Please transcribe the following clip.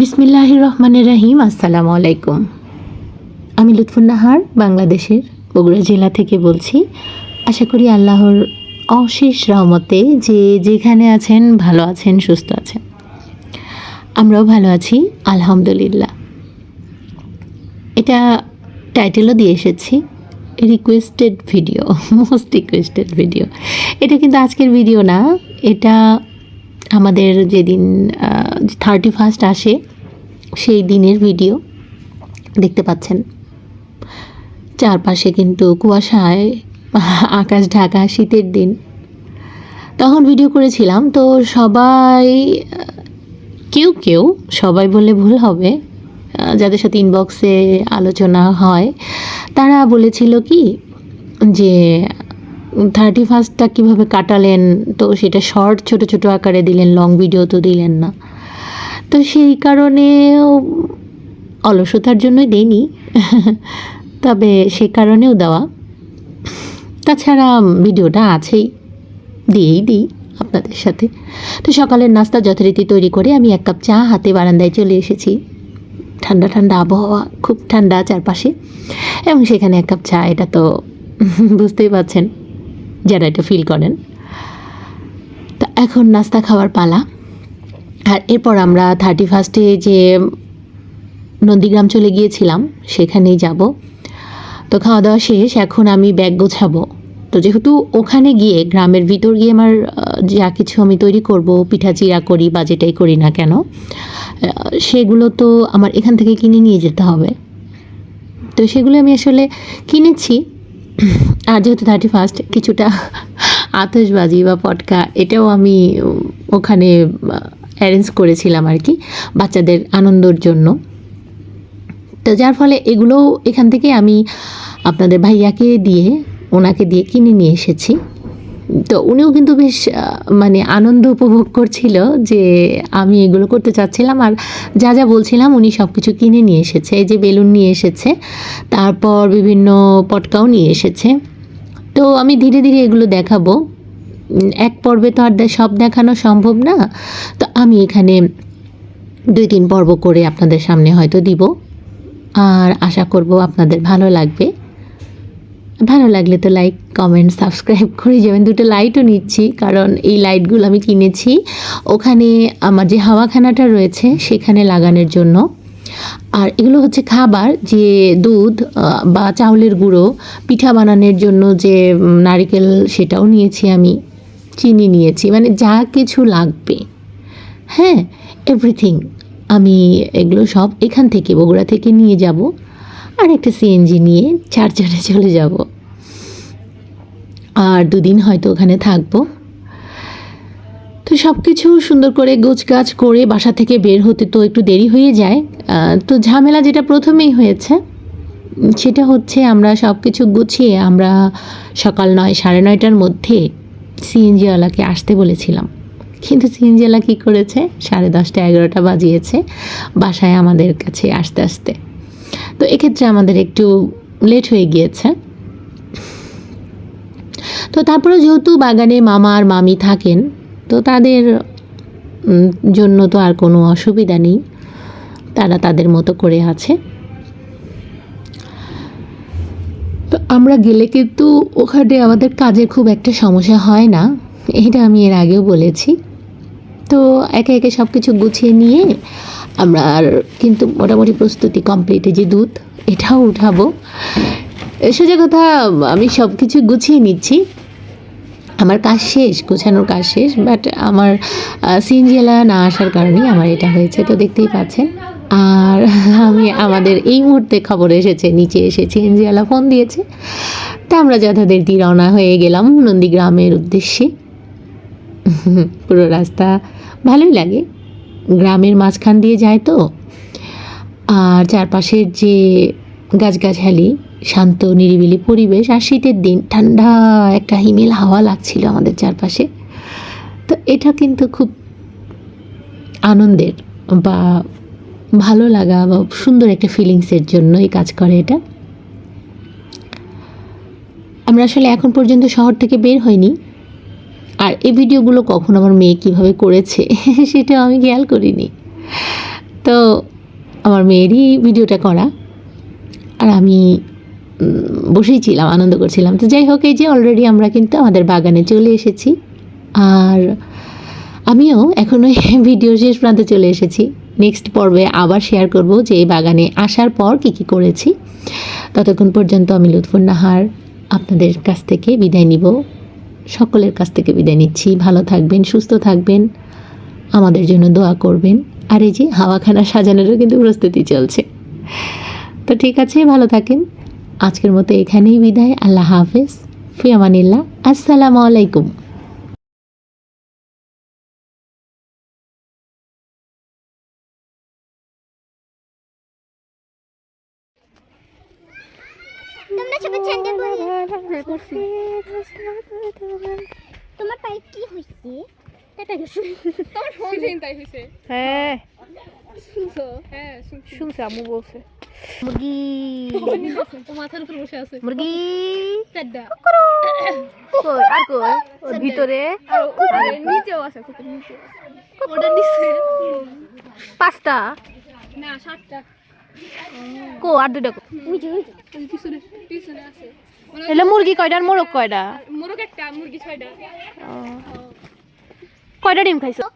বিসমিল্লাহ রহমানের রাহিম, আসসালামু আলাইকুম। আমি লুৎফুন্নাহার, বাংলাদেশের বগুড়া জেলা থেকে বলছি। আশা করি আল্লাহর অশেষ রহমতে যে যেখানে আছেন, ভালো আছেন, সুস্থ আছেন। আমরাও ভালো আছি, আলহামদুলিল্লাহ। এটা টাইটেলও দিয়ে এসেছি requested video most requested video এটা কিন্তু আজকের ভিডিও না, এটা আমাদের যেদিন থার্টি ফার্স্ট আসে সেই দিনের ভিডিও দেখতে পাচ্ছেন। চারপাশে কিন্তু কুয়াশায়, আকাশ ঢাকা, শীতের দিন। তখন ভিডিও করেছিলাম, তো সবাই, কেউ কেউ সবাই বললে ভুল হবে, যাদের সাথে ইনবক্সে আলোচনা হয়, তারা বলেছিল কি যে থার্টি ফার্স্টটা কীভাবে কাটালেন? তো সেটা শর্ট ছোট ছোট আকারে দিলেন লং ভিডিও তো দিলেন না। তো সেই কারণে অলসতার জন্যই দেইনি তবে সে কারণেও দেওয়া। তাছাড়া ভিডিওটা আছেই। দিয়েই দিই আপনাদের সাথে। তো সকালের নাস্তা যথারীতি তৈরি করে আমি এক কাপ চা হাতে বারান্দায় চলে এসেছি। ঠান্ডা ঠান্ডা আবহাওয়া, খুব ঠান্ডা চারপাশে। এবং সেখানে এক কাপ চা, এটা তো বুঝতেই পারছেন, যারা এটা ফিল করেন। তা এখন নাস্তা খাওয়ার পালা। আর এরপর আমরা থার্টি ফার্স্টে যে নন্দীগ্রাম চলে গিয়েছিলাম, সেখানেই যাব। তো খাওয়া দাওয়া শেষ, এখন আমি ব্যাগ গোছাবো। তো যেহেতু ওখানে গিয়ে গ্রামের ভিতর গিয়ে আমার যা কিছু আমি তৈরি করব পিঠা চিরা করি বা যেটাই করি না কেন সেগুলো তো আমার এখান থেকে কিনে নিয়ে যেতে হবে। তো সেগুলো আমি আসলে কিনেছি। আর যেহেতু থার্টি ফার্স্ট কিছুটা আতশবাজি বা পটকা এটাও আমি ওখানে অ্যারেঞ্জ করেছিলাম আর কি, বাচ্চাদের আনন্দর জন্য। তো যার ফলে এগুলো এখান থেকে আমি আপনাদের ভাইয়াকে দিয়ে, ওনাকে দিয়ে কিনে নিয়ে এসেছি। তো উনিও কিন্তু বেশ মানে আনন্দ উপভোগ করছিল যে আমি এগুলো করতে চাচ্ছিলাম আর যা যা বলছিলাম উনি সব কিছু কিনে নিয়ে এসেছে। এই যে বেলুন নিয়ে এসেছে, তারপর বিভিন্ন পটকাও নিয়ে এসেছে। তো আমি ধীরে ধীরে এগুলো দেখাবো। এক পর্বে তো আর সব দেখানো সম্ভব না। তো আমি এখানে দুই তিন পর্ব করে আপনাদের সামনে হয়তো দিব। আর আশা করব আপনাদের ভালো লাগবে। ভালো লাগলে তো লাইক কমেন্ট সাবস্ক্রাইব করে যাবেন। দুটো লাইটও নিচ্ছি, কারণ এই লাইটগুলো আমি কিনেছি। ওখানে আমার যে হাওয়াখানাটা রয়েছে, সেখানে লাগানোর জন্য। আর এগুলো হচ্ছে খাবার, যে দুধ বা চাউলের গুঁড়ো, পিঠা বানানোর জন্য যে নারিকেল সেটাও নিয়েছি আমি। চিনি নিয়েছি মানে যা কিছু লাগবে। হ্যাঁ এভরিথিং আমি এগুলো সব এখান থেকে, বগুড়া থেকে নিয়ে যাব, আর একটা সিএনজি নিয়ে চারজনে চলে যাব। আর দুদিন হয়তো ওখানে থাকব। তো সব কিছু সুন্দর করে গোছগাছ করে বাসা থেকে বের হতে তো একটু দেরি হয়ে যায়। তো ঝামেলা যেটা প্রথমেই হয়েছে, সেটা হচ্ছে আমরা সব কিছু গুছিয়ে আমরা সকাল নয়, সাড়ে নয়টার মধ্যে সিএনজিওয়ালাকে আসতে বলেছিলাম। কিন্তু সিএনজিওয়ালা কী করেছে? সাড়ে দশটা, এগারোটা বাজিয়েছে বাসায় আমাদের কাছে আসতে আসতে। তো এক্ষেত্রে আমাদের একটু লেট হয়ে গিয়েছে। তো তারপরে যেহেতু বাগানে মামা আর মামি থাকেন, তো তাদের জন্য তো আর কোনো অসুবিধা নেই। তারা তাদের মতো করে আছে। তো আমরা গেলে কিন্তু ওখানে আমাদের কাজে খুব একটা সমস্যা হয় না। এটা আমি এর আগেও বলেছি। তো একে একে সব কিছু গুছিয়ে নিয়ে আমরা আর কিন্তু মোটামুটি প্রস্তুতি কমপ্লিট যে দুধ, এটাও উঠাবো। সোজা কথা, আমি সব কিছু গুছিয়ে নিচ্ছি। আমার কাজ শেষ, গোছানোর কাজ শেষ বাট আমার সিনজেলা না আসার কারণেই আমার এটা হয়েছে, তো দেখতেই পাচ্ছেন। আর আমি আমাদের এই মুহূর্তে খবর এসেছে, নিচে এসে সিএনজিওয়ালা ফোন দিয়েছে। তা আমরা যথারীতি রওনা হয়ে গেলাম নন্দীগ্রামের উদ্দেশ্যে। পুরো রাস্তা ভালোই লাগে। গ্রামের মাঝখান দিয়ে যায় তো। আর চারপাশের যে গাছগাছালি, শান্ত, নিরিবিলি পরিবেশ আর শীতের দিন, ঠান্ডা একটা হিমেল হাওয়া লাগছিল আমাদের চারপাশে। তো এটা কিন্তু খুব আনন্দের বা ভালো লাগা বা সুন্দর একটা ফিলিংসের জন্যই কাজ করে এটা। আমরা আসলে এখন পর্যন্ত শহর থেকে বের হইনি। আর এই ভিডিওগুলো কখন আমার মেয়ে কীভাবে করেছে সেটা আমি খেয়াল করিনি। তো আমার মেয়েরই ভিডিওটা করা। আর আমি বসেই ছিলাম, আনন্দ করছিলাম। তো যাই হোক, এই যে অলরেডি আমরা কিন্তু আমাদের বাগানে চলে এসেছি। আর আমিও এখন ওই ভিডিও শেষ প্রান্তে চলে এসেছি। নেক্সট পর্বে আবার শেয়ার করব যে এই বাগানে আসার পর কী কী করেছি। ততক্ষণ পর্যন্ত আমি লুৎফুন নাহার আপনাদের কাছ থেকে বিদায় নিব। সকলের কাছ থেকে বিদায় নিচ্ছি। ভালো থাকবেন, সুস্থ থাকবেন, আমাদের জন্য দোয়া করবেন। আর এই যে হাওয়াখানা সাজানোরও কিন্তু প্রস্তুতি চলছে। তো ঠিক আছে, ভালো থাকেন। আজকের মতো এখানেই বিদায়। আল্লাহ হাফেজ। ফিয়ামানিল্লাহ। আসসালামু আলাইকুম। তোমরা সবাই তোমার পায়ে কি কেটে গেছে। তোমার ফোন চিন্তাই হয়েছে হ্যাঁ। শুনছো? হ্যাঁ শুনছে। আম্মু বলছে। মুরগি। তো মাথার উপর বসে আছে। মুরগি। চারটা। কই আর কই? ওর ভিতরে। আর নিচেও আছে কুকুর নিচে ওটা নিচে। পাঁচটা। না সাতটা। কো আর দুইটা এলো মুরগি কয়টা আর মোরগ কয়টা মোরগ একটা মুরগি ছয়টা কয়টা ডিম খাইছো?